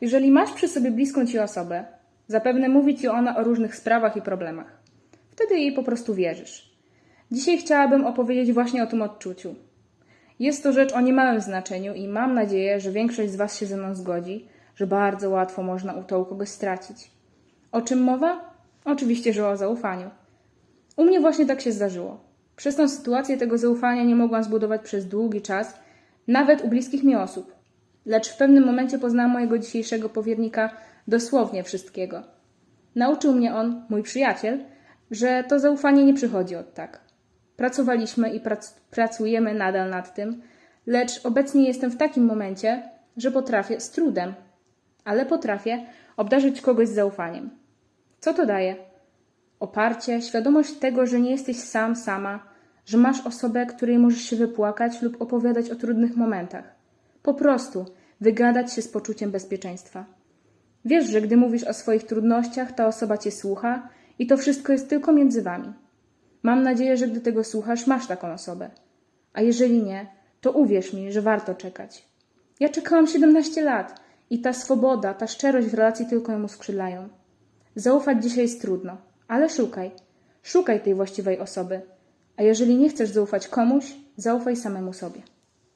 Jeżeli masz przy sobie bliską ci osobę, zapewne mówi ci ona o różnych sprawach i problemach. Wtedy jej po prostu wierzysz. Dzisiaj chciałabym opowiedzieć właśnie o tym odczuciu. Jest to rzecz o niemałym znaczeniu i mam nadzieję, że większość z Was się ze mną zgodzi, że bardzo łatwo można u to u kogoś stracić. O czym mowa? Oczywiście, że o zaufaniu. U mnie właśnie tak się zdarzyło. Przez tą sytuację tego zaufania nie mogłam zbudować przez długi czas, nawet u bliskich mi osób. Lecz w pewnym momencie poznałam mojego dzisiejszego powiernika dosłownie wszystkiego. Nauczył mnie on, mój przyjaciel, że to zaufanie nie przychodzi od tak. Pracowaliśmy i prac- pracujemy nadal nad tym, lecz obecnie jestem w takim momencie, że potrafię z trudem, ale potrafię obdarzyć kogoś zaufaniem. Co to daje? Oparcie, świadomość tego, że nie jesteś sam, sama, że masz osobę, której możesz się wypłakać lub opowiadać o trudnych momentach. Po prostu wygadać się z poczuciem bezpieczeństwa. Wiesz, że gdy mówisz o swoich trudnościach, ta osoba cię słucha i to wszystko jest tylko między wami. Mam nadzieję, że gdy tego słuchasz, masz taką osobę. A jeżeli nie, to uwierz mi, że warto czekać. Ja czekałam 17 lat i ta swoboda, ta szczerość w relacji tylko ją uskrzydlają. Zaufać dzisiaj jest trudno, ale szukaj. Szukaj tej właściwej osoby. A jeżeli nie chcesz zaufać komuś, zaufaj samemu sobie.